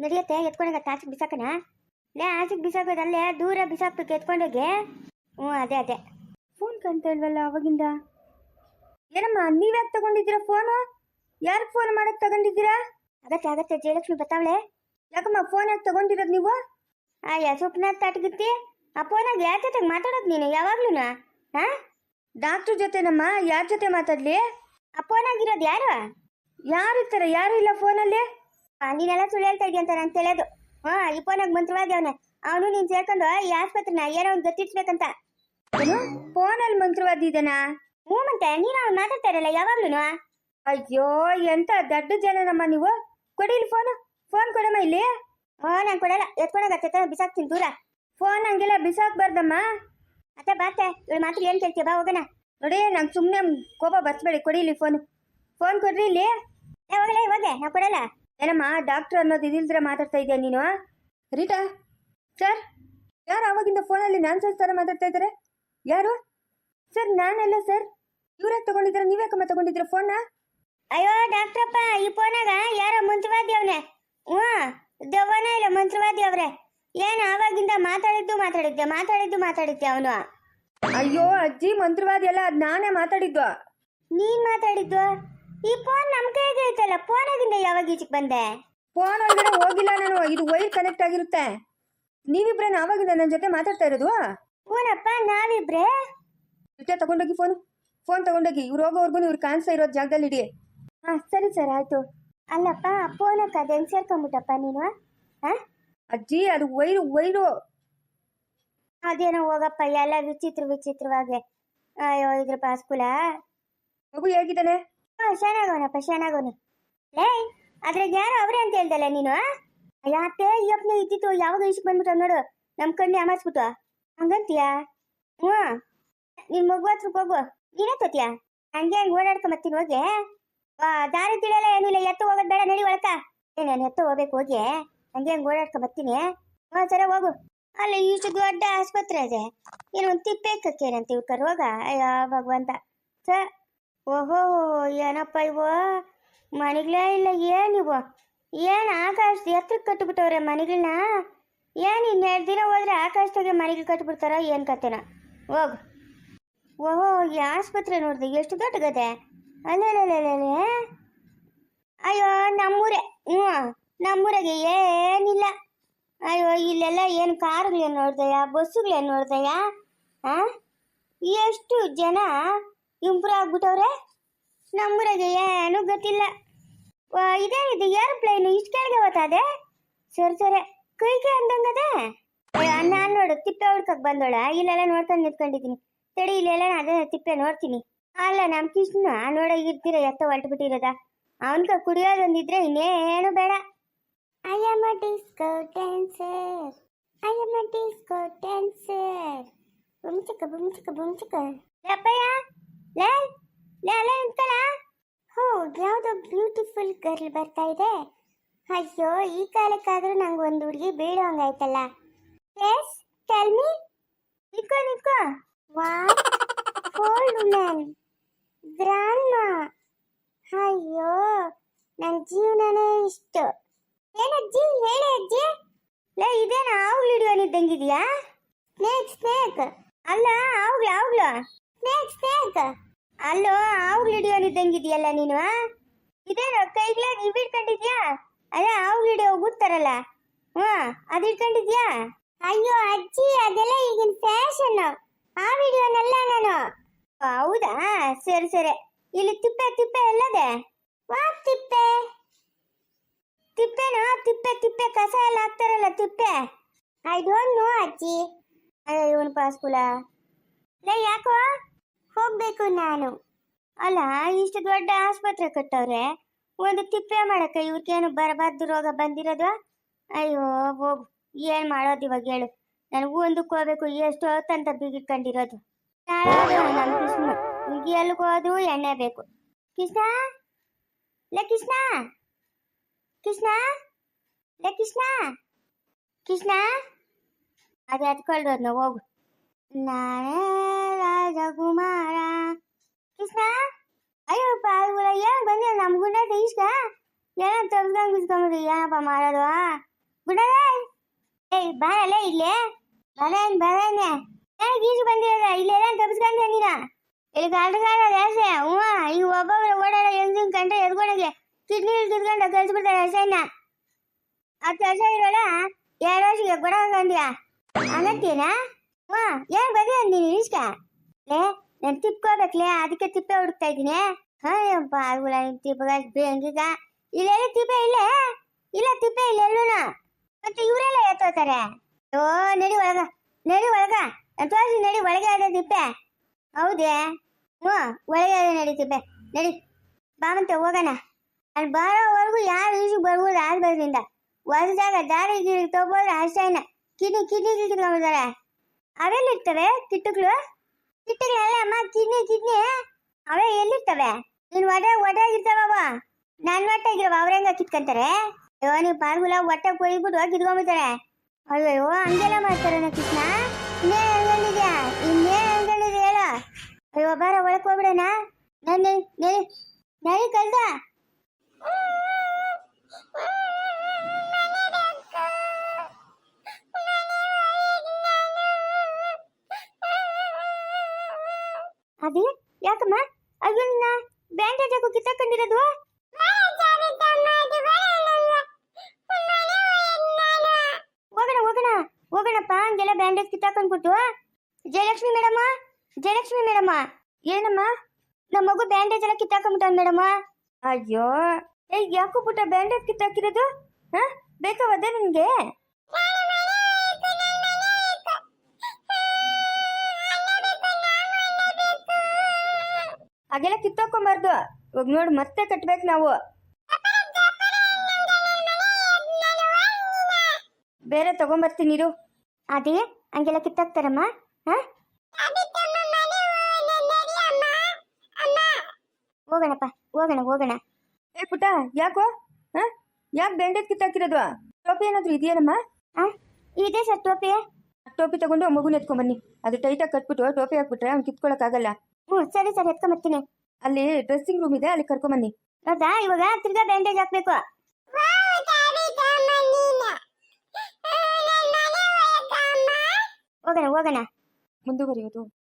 ನಡೆಯತ್ತೆ ಎತ್ಕೊಂಡಾಗ ಆಚೆಗೆ ಬಿಸಾಕನ? ಲೇ ಆಚೆಗೆ ಬಿಸಾಕೋದಲ್ಲೇ ದೂರ ಬಿಸಾಕ್ಬೇಕು ಎತ್ಕೊಂಡೋಗಿ. ಹ್ಞೂ ಅದೇ ಅದೇ. ಫೋನ್ ಕಾಣ್ತಾ ಇಲ್ವಲ್ಲ ಅವಾಗಿಂದ? ಏನಮ್ಮ ನೀವ್ಯಾಕೆ ತಗೊಂಡಿದ್ದೀರಾ ಫೋನು? ಯಾರು ಫೋನ್ ಮಾಡಕ್ ತಗೊಂಡಿದ್ದೀರಾ? ಆಗತ್ತೆ ಆಗತ್ತೆ ಜಯಲಕ್ಷ್ಮಿ ಬತ್ತಾವಳೆ ಯಾಕಮ್ಮ ಫೋನ್ ಯಾಕೆ ತಗೊಂಡಿರೋದು ನೀವು? ಅಯ್ಯ ಸುಪ್ನ ತಾಟಗಿತ್ತಿ. ಆ ಫೋನಾಗ ಯಾರ ಜೊತೆಗೆ ಮಾತಾಡೋದು ನೀನು ಯಾವಾಗ್ಲೂ ಹಾ? ಡಾಕ್ಟ್ರ್ ಜೊತೆನಮ್ಮ ಯಾರ ಜೊತೆ ಮಾತಾಡ್ಲಿ? ಆ ಫೋನಾಗಿರೋದು ಯಾರು ಯಾರು? ಇರ್ತಾರೆ ಯಾರು ಇಲ್ಲ ಫೋನಲ್ಲಿ? ಆ, ನೀನೆಲ್ಲ ಸುಳ್ಳು ಹೇಳ್ತಾ ಇದೀಯ ಅಂತ ನಾನು ತಿಳಿಯೋದು ಹಾ ಈ ಫೋನಾಗ ಮಂತ್ರವಾದಿ ಅವನೇ. ಅವನು ನೀನ್ ಸೇರ್ಕೊಂಡು ಈ ಆಸ್ಪತ್ರೆನ ಏನೋ ಒಂದು ಗೊತ್ತಿಡ್ಸ್ಬೇಕಂತ ಏನು? ಫೋನಲ್ಲಿ ಮಂತ್ರವಾದಿ ಇದನಾ? ಹ್ಞೂ ಮತ್ತೆ, ನೀನು ಅವ್ನು ಮಾತಾಡ್ತಾ ಇರಲ್ಲ ಯಾವಾಗ್ಲೂ ಅಯ್ಯೋ, ಎಂತ ದೊಡ್ಡ ಜನನಮ್ಮ ನೀವು. ಕೊಡಿ ಇಲ್ಲಿ ಫೋನು. ಫೋನ್ ಕೊಡಮ್ಮ ಇಲ್ಲಿ. ಹ್ಞೂ ನಾನು ಕೊಡಲ್ಲ. ಎತ್ಕೊಳಗತ್ತೆ ಬಿಸಾಕ್ತೀನಿ ದೂರ. ಫೋನ್ ಹಂಗೆಲ್ಲ ಬಿಸಾಕ್ಬಾರ್ದಮ್ಮ. ಅತ್ತೆ ಬಾತೆ ಇವಳು ಮಾತ್ರ ಏನು ಕೇಳ್ತೀಯ? ಬಾ, ಹೋಗಣ. ನೋಡಿ, ನಂಗೆ ಸುಮ್ಮನೆ ಕೋಪ ಬರ್ಸ್ಬೇಡಿ. ಕೊಡಿ ಇಲ್ಲಿ ಫೋನ್. ಫೋನ್ ಕೊಡ್ರಿ ಇಲ್ಲಿ. ಏ ಹೋಗಲ್ಲ ಇವಾಗೆ ನಾ ಕೊಡಲ್ಲ. ಏನಮ್ಮ ಡಾಕ್ಟರ್ ಅನ್ನೋದು ಇದಿಲ್ದ್ರೆ ಮಾತಾಡ್ತಾ ಇದೆಯಾ ನೀನು? ರೀಟಾ? ಸರ್ ಯಾರು ಆವಾಗಿಂದ ಫೋನಲ್ಲಿ ನಾನು ಸರ್ ಥರ ಮಾತಾಡ್ತಾ ಇದ್ದಾರೆ? ಯಾರು? ಸರ್ ನಾನಲ್ಲ ಸರ್. ಇವ್ರಾಗ ತಗೊಂಡಿದ್ದೀರಾ ನೀವ್ಯಾಕಮ್ಮ ತಗೊಂಡಿದ್ರ ಫೋನ್ ಅಯ್ಯೋ ಡಾಕ್ಟ್ರಪ್ಪ ಈ ಫೋನಾಗ ಯಾರೋ ಮಂತ್ರವಾದಿ ಅವನೇ. ಹ್ಞೂ ದೆವ್ವನ ಇಲ್ಲ ಮಂತ್ರವಾದಿ ಅವ್ರೆ. ಏನು ಆವಾಗಿಂದ ಮಾತಾಡಿದ್ದು ಮಾತಾಡಿದ್ದೆ ಮಾತಾಡಿದ್ದು ಮಾತಾಡಿದ್ದೆ ಅವನು. ಅಯ್ಯೋ ಅಜ್ಜಿ ಮಂತ್ರವಾದಿ ಅಲ್ಲ ಅದು ನಾನೇ ಮಾತಾಡಿದ್ದು. ನೀನ್ ಮಾತಾಡಿದ್ದು? ಈ ಫೋನ್ ನಮ್ ಕೈಗೆ ಐತಲ್ಲ ಫೋನಾಗಿಂದ ಯಾವಾಗ ಈಚೆಗೆ ಬಂದೆ? ಫೋನ್ ಒಳಗಡೆ ಹೋಗಿಲ್ಲ ನಾನು ಇದು ವೈರ್ ಕನೆಕ್ಟ್ ಆಗಿರುತ್ತೆ. ನೀವಿಬ್ರೇನ ಆವಾಗಿಂದ ನನ್ನ ಜೊತೆ ಮಾತಾಡ್ತಾ ಇರೋದು? ಫೋನಪ್ಪ ನಾವಿಬ್ರೆ? ಜೊತೆ ತಗೊಂಡೋಗಿ ಫೋನ್ ಫೋನ್ ತಗೊಂಡೋಗಿ ಇವ್ರು ಹೋಗೋವರೆಗೂ ಇವ್ರು ಕಾಣಿಸ್ತಾ ಇರೋ ಜಾಗದಲ್ಲಿ ಇಡಿ. ಹಾ ಸರಿ ಸರ್ ಆಯ್ತು. ಅಲ್ಲಪ್ಪ ಫೋನಕ್ಕೆ ಅದು ಹೆಂಗ್ ಸೇರ್ಕೊಂಬಿಟ್ಟಪ್ಪ ನೀನು? ಹಾ? ಅಜ್ಜಿ ಅದು ವೈರು ವೈರು ಅದೇನೋ ಹೋಗಪ್ಪ ಎಲ್ಲ ವಿಚಿತ್ರ ವಿಚಿತ್ರವಾಗಿ. ಅಯ್ಯೋ ಇದ್ರ ಪಾಸ್ಕುಲ ಮಗು ಹೇಗಿದ್ದಾನೆ? ಹಾ ಶನಾಗವನು ಲೇ, ಅದ್ರಾಗ ಯಾರು ಅವ್ರೆ ಅಂತ ಹೇಳ್ದಲ್ಲ ನೀನು ಯಾಕೆ ಯಪ್ನ ಇದ್ದಿತ್ತು ಯಾವಾಗ ಇಷ್ಟಕ್ಕೆ ಬಂದ್ಬಿಟ್ಟು ನೋಡು ನಮ್ಮ ಕಣ್ಣು ಅಮಾಸ್ಬಿಟ್ಟು ಹಂಗಂತೀಯಾ? ಹ್ಞೂ. ನಿನ್ ಮಗು ಹತ್ರ ಹೋಗು. ನೀನೇ ತೋತಿಯ ಹಂಗೆ ಹಂಗೆ ಓಡಾಡ್ಕೊಂಬತ್ತೀನಿ ಹೋಗಿ. ದಾರಿ ತಿಳಿಯಲ್ಲ ಏನಿಲ್ಲ ಎತ್ತ ಹೋಗೋದು ಬೇಡ, ನಡಿ ಒಳಕ. ಏ, ನಾನು ಎತ್ತ ಹೋಗ್ಬೇಕು, ಹೋಗಿ. ಹಂಗೆ ಹಂಗೆ ಓಡಾಡ್ಕೊಂಬತ್ತೀನಿ ಹ್ಞೂ, ಸರ, ಹೋಗು. ಅಲ್ಲ ಇಷ್ಟು ದೊಡ್ಡ ಆಸ್ಪತ್ರೆ ಇದೆ. ಏನೋ ಒಂದು ತಿಪ್ಪೆ ಕಕ್ಕೇನಂತ ಇವ್ಕ ರೋಗ ಅಯ್ಯೋ, ಭಗವಂತ. ಸ ಓಹೋ, ಏನಪ್ಪ ಇವು ಮನೆಗಳೇ ಇಲ್ಲ ಏನಿವು ಏನು ಆಕಾಶ ಎತ್ತರಕ್ಕೆ ಕಟ್ಟಿಬಿಟ್ಟವ್ರೆ ಮನೆಗಳನ್ನ ಏನು ಇನ್ನೆರಡು ದಿನ ಹೋದ್ರೆ ಆಕಾಶದಾಗೆ ಮನೆಗಳು ಕಟ್ಟಿಬಿಡ್ತಾರೋ ಏನು ಕತೆನ? ಹೋಗು. ಓಹೋ, ಈ ಆಸ್ಪತ್ರೆ ನೋಡಿದೆ, ಎಷ್ಟು ದೊಡ್ಡ ಗದೆ? ಅಲ್ಲೇ ಅಯ್ಯೋ, ನಮ್ಮೂರೇ, ಹ್ಞೂ, ನಮ್ಮೂರಾಗೆ ಏನಿಲ್ಲ. ಅಯ್ಯೋ, ಇಲ್ಲೆಲ್ಲ ಏನು ಕಾರುಗಳೇನು ನೋಡ್ದಯ್ಯ ಬಸ್ಸುಗಳೇನು ನೋಡ್ದಯ್ಯ ಹಾಂ ಎಷ್ಟು ಜನ ಇಂಪ್ರೂವ್ ಆಗ್ಬಿಟ್ಟವ್ರೆ? ನಮ್ಮೂರಾಗೆ ಏನೂ ಗೊತ್ತಿಲ್ಲ. ಇದೇ ಇದು ಏರೋಪ್ಲೇನ್? ಇಷ್ಟು ಕೆಳಗೆ ಹೋಗ್ತದೆ ಸರಿ ಸರಿ. ಕೈ ಕೈ ಅಂದಂಗದೆ ನಾನು ನೋಡು ತಿಪ್ಪೆ ಹುಡ್ಕಕ್ ಬಂದೋಳ. ಇಲ್ಲೆಲ್ಲ ನೋಡ್ಕೊಂಡು ನಿಂತ್ಕೊಂಡಿದ್ದೀನಿ. ತಡಿ ಇಲ್ಲೆಲ್ಲ ಅದೇ ತಿಪ್ಪೆ ನೋಡ್ತೀನಿ. ಅಲ್ಲ ನಮ್ಮ ಕೃಷ್ಣ ನೋಡ ಇರ್ತೀರ ಎತ್ತ ಹೊಲ್ಟು ಬಿಟ್ಟಿರೋದ? ಅವನ್ಗ ಕುಡಿಯೋದೊಂದಿದ್ರೆ ಇನ್ನೇನು ಬೇಡ. I am a disco dancer I am a disco dancer ಬುಮ್ಚಿಕ ಬುಮ್ಚಿಕ ಬುಮ್ಚಿಕ. ಅಪ್ಪಯ್ಯ ಲೇ ಲೇ ಅಲ್ಲ ನಿಂತ್ಕೊಳ ಹೋ, ಯಾವುದೋ ಬ್ಯೂಟಿಫುಲ್ ಗರ್ಲ್ ಬರ್ತಾ ಇದೆ. ಅಯ್ಯೋ, ಈ ಕಾಲಕ್ಕಾದ್ರೂ ನಂಗೆ ಒಂದು ಹುಡುಗಿ ಬೀಳೋ ಹಂಗಾಯ್ತಲ್ಲ ಎಸ್ ಟೆಲ್ ಮಿ ನಿಕೋ ನಿಕೋ ವಾಟ್ ಓಲ್ಡ್ ವುಮೆನ್ ಗ್ರಾಂಡ್ ಅಯ್ಯೋ ನನ್ನ ಜೀವನನೇ ಇಷ್ಟು. ಏನಜ್ಜಿ ಹೇಳಿ ಅಜ್ಜಿ. ಲೇ, ಇದೇನ ಆವ್ಗಳು ಹಿಡಿಯೋನಿದ್ದಂಗಿದ್ಯಾ ಸ್ನೇಕ್ ಸ್ನೇಕ್ ಅಲ್ಲ ಆವ್ಗಳು ಆವ್ಗಳು ಸ್ನೇಕ್ ಸ್ನೇಕ್ ಅಲ್ಲೋ ಆವ್ಗಳು ಇದೆಯಲ್ಲ ನೀನು ಇದೇನು ಕೈಗ್ಲೇ ನೀವು ಹಿಡ್ಕೊಂಡಿದ್ಯಾ? ಅದೇ ಆವ್ಗಳು ಹಿಡಿಯೋ ಹೋಗುತ್ತಾರಲ್ಲ ಹ್ಞೂ, ಅದು ಹಿಡ್ಕೊಂಡಿದ್ಯಾ? ಅಯ್ಯೋ, ಅಜ್ಜಿ, ಅದೆಲ್ಲ ಈಗಿನ ಫ್ಯಾಷನ್ ಆ ವಿಡಿಯೋನೆಲ್ಲ ನಾನು. ಹೌದಾ? ಸರಿ ಸರಿ. ಇಲ್ಲಿ ತಿಪ್ಪೆ ತಿಪ್ಪೆ ಎಲ್ಲದೆ? ವಾ, ತಿಪ್ಪೆ. ತಿಪ್ಪೆನಾ? ತಿಪ್ಪೆ ತಿಪ್ಪೆ, ಕಸ ಎಲ್ಲ ಹಾಕ್ತಾರಲ್ಲ ತಿಪ್ಪೆ. ಐ ಡೋಂಟ್ ನೋ ಅಜ್ಜಿ ಅಯ್ಯೋ ಇವನು ಪಾಸ್ಕುಲ ಲೇ, ಯಾಕೋ? ಹೋಗ್ಬೇಕು ನಾನು. ಅಲ್ಲ, ಇಷ್ಟು ದೊಡ್ಡ ಆಸ್ಪತ್ರೆ ಕಟ್ಟವ್ರೆ ಒಂದು ತಿಪ್ಪೆ ಮಾಡಕ್ಕ ಇವ್ರಿಗೇನು ಬರಬಾರ್ದು ರೋಗ ಬಂದಿರೋದು? ಅಯ್ಯೋ, ಹೋಗು. ಏನು ಮಾಡೋದು ಇವಾಗ ಹೇಳು. ನನಗೂ ಒಂದಕ್ಕೆ ಹೋಗ್ಬೇಕು, ಎಷ್ಟು ಅಂತ ಬಿಗಿಟ್ಕೊಂಡಿರೋದು. ನಮ್ಮ ಎಲ್ಲಿಗೆ ಹೋದ್ರು ಎಣ್ಣೆ ಬೇಕು. ಕೃಷ್ಣ? ಲೇ, ಕೃಷ್ಣ? ಕೃಷ್ಣ? ಲೇ, ಕೃಷ್ಣ? ಕೃಷ್ಣ? ಅದು ನಾವು ಹೋಗು. ನಾನೇ ರಾಜಕುಮಾರ ಕೃಷ್ಣ ಅಯ್ಯೋ ಪಾಲ್ಗುಳ ಏನು ಬಂದಿಲ್ಲ ನಮ್ಮ ಗುಂಡ ಇಷ್ಟ ಏನೋ ತಗ್ದಂಗ್ ಬಿಸ್ಕೊಂಬಿಡಿ ಏನಪ್ಪ ಮಾಡೋದು ಬಿಡಲ್ಲ ಏಯ್ ಬಾರಲ್ಲ ಇಲ್ಲೇ ಬರೇನ್ ಬರೇನೆ ಏನ್ ಗೀಜು ಬಂದಿರಲ್ಲ ಇಲ್ಲೆಲ್ಲ ತಪ್ಪಿಸ್ಕೊಂಡೆ ನೀನ ಇಲ್ಲಿ ಗಂಡ ಗಂಡ ಜಾಸ್ತಿ ಹ್ಞೂ ಈಗ ಒಬ್ಬೊಬ್ರು ಓಡಾಡೋ ಹೆಂಗ್ ಕಂಡ್ರೆ ಎದ್ಕೊಳಗೆ ಕಿಡ್ನಿ ಕಿತ್ಕೊಂಡು ಕಳ್ಸ್ಬಿಡ್ತಾರೆ ಹಸೆನ ಹತ್ತು ವರ್ಷ ಇರೋಲ್ಲ ಎರಡು ವರ್ಷಕ್ಕೆ ಕೊಡೋಕಂದ್ಯ ಹಂಗಂತೀನಾ ಹ್ಞೂ ಏನ್ ಬರೀ ಅಂದಿನಿ ಇಷ್ಟ ಲೇ ನಾನು ತಿಪ್ಕೋಬೇಕ್ಲೇ ಅದಕ್ಕೆ ತಿಪ್ಪೆ ಹುಡುಕ್ತಾ ಇದ್ದೀನಿ. ಆಗುಲ್ಲ ನಿನ್ ತಿಪ್ಪಗ ಬೇಂಗಿಗ. ಇಲ್ಲೆಲ್ಲ ತಿಪ್ಪೆ ಇಲ್ಲ. ಇಲ್ಲ ತಿಪ್ಪೆ ಇಲ್ಲ ಎಲ್ಲೂನು ಮತ್ತೆ ಇವರೆಲ್ಲ ಎತ್ತೋತಾರೆ ಓ ನಡಿ ಒಳಗ ನಡಿ ಒಳಗ. ತೋರಿಸಿ ನಡಿ, ಒಳಗೆ ಅದೇ ತಿಪ್ಪೆ ಹೌದೇ? ಹ್ಞೂ, ಒಳಗೆ ಅದೇ ನಡಿ ತಿಪ್ಪೆ ನಡಿ ಬಾಮಂತೆ ಹೋಗೋಣ. ಅಲ್ಲಿ ಬರೋವರೆಗೂ ಯಾರು ಈಜು ಬರ್ಬೋದು ಆಗ್ಬಾರ್ದಿಂದ ಹೊಸದಾಗ ದಾರಿ ಗಿರಿ ತಗೋದ್ರೆ ಅಷ್ಟೇನ ಕಿಡ್ನಿ ಕಿಡ್ನಿ ಗಿಡ ಅವೆಲ್ಲ ಇರ್ತವೆ ಕಿಟ್ಟುಗಳು ಕಿಟ್ಟುಗಳೆಲ್ಲ ಅಮ್ಮ ಕಿಡ್ನಿ ಕಿಡ್ನಿ ಅವೇ ಎಲ್ಲಿರ್ತವೆ ನೀನ್ ಒಡೆ ಒಡೆಯಾಗಿರ್ತಾವ ನನ್ ಹೊಟ್ಟೆಗಿರವ ಅವ್ರೆಂಗ ಕಿತ್ಕೊಂತಾರೆ ಅಯ್ಯೋ ನೀವು ಪಾರ್ಗುಲ ಹೊಟ್ಟೆ ಕೊಯ್ಬಿಟ್ಟು ಕಿತ್ಕೊಂಡ್ಬಿಡ್ತಾರೆ ಅಯ್ಯೋ ಹಂಗೆಲ್ಲ ಮಾಡ್ತಾರೆ ನಾ ಕೃಷ್ಣ ಇನ್ನೇನ್ ಅನ್ಕೊಂಡಿದ್ಯಾ ಇನ್ನೇನ್ ಅನ್ಕೊಂಡಿದ್ಯ ಹೇಳ ಅಯ್ಯೋ ಬಾರ ಒಳಕ್ ಹೋಗ್ಬಿಡಣ ನಡಿ ನಡಿ ನಡಿ ಕಲ್ದ ಅದೇ? ಯಾಕಮ್ಮ? ಅಯ್ಯೋ ನಿನ್ನ ಬ್ಯಾಂಡೇಜ್ ಹಾಕೋ ಕಿತ್ತಾಕೊಂಡಿರೋದು ಹೋಗೋಣ ಹೋಗೋಣ, ಹೋಗೋಣಪ್ಪ. ಹಂಗೆಲ್ಲ ಬ್ಯಾಂಡೇಜ್ ಕಿತ್ತಾಕೊಂಡ್ಬಿಟ್ಟು ಜಯಲಕ್ಷ್ಮಿ ಮೇಡಮ್ಮ ಜಯಲಕ್ಷ್ಮಿ ಮೇಡಮ್ಮ ಏನಮ್ಮ? ನಮ್ಮ ಮಗು ಬ್ಯಾಂಡೇಜ್ ಎಲ್ಲ ಕಿತ್ತಾಕೊಂಡ್ಬಿಟ್ಟ ಮೇಡಮ್ಮ ಅಯ್ಯೋ ಏ ಯಾಕೋ ಪುಟ್ಟ ಬ್ಯಾಂಡೇಜ್ ಕಿತ್ತಾಕಿರೋದು ಹಾ? ಬೇಕಾವದ ನಿನ್ಗೆ? ಹಾಗೆಲ್ಲ ಕಿತ್ತಾಕೊಂಬಾರ್ದು. ಇವಾಗ ನೋಡಿ ಮತ್ತೆ ಕಟ್ಬೇಕು ನಾವು. ಬೇರೆ ತಗೊಂಬರ್ತೀನಿ ಇರು. ಅದೇ ಹಂಗೆಲ್ಲ ಕಿತ್ತಾಕ್ತಾರಮ್ಮ? ಹಾ? ಹೋಗೋಣಪ್ಪ ಹೋಗೋಣ ಹೋಗೋಣ. ಏ ಪುಟ್ಟ ಯಾಕೋ? ಹಾ? ಯಾಕೆ ಬ್ಯಾಂಡೇಜ್ ಕಿತ್ತಾಕಿರೋದು? ಟೋಪಿ ಏನಾದ್ರು ಇದೆಯೇನಮ್ಮ? ಆ ಇದೆ ಸರ್ ಟೋಪಿ. ಟೋಪಿ ತಗೊಂಡು ಮಗುನ ಎತ್ಕೊಂಬನ್ನಿ. ಅದು ಟೈಟಾಗಿ ಕಟ್ಬಿಟ್ಟು ಟೋಪಿ ಹಾಕ್ಬಿಟ್ರೆ ಅವ್ನು ಕಿತ್ಕೊಳಕ್ಕಾಗಲ್ಲ ಹ್ಞೂ ಸರಿ ಎತ್ಕೊಂಡ್ ಬರ್ತೀನಿ ಅಲ್ಲಿ ಡ್ರೆಸ್ಸಿಂಗ್ ರೂಮ್ ಇದೆ, ಅಲ್ಲಿ ಕರ್ಕೊಂಬನ್ನಿ. ಹೌದಾ? ಇವಾಗ ತಿರ್ಗಾ ಬ್ಯಾಂಡೇಜ್ ಹಾಕ್ಬೇಕು. ಹೋಗೋಣ ಹೋಗೋಣ. ಮುಂದುವರಿಯೋದು.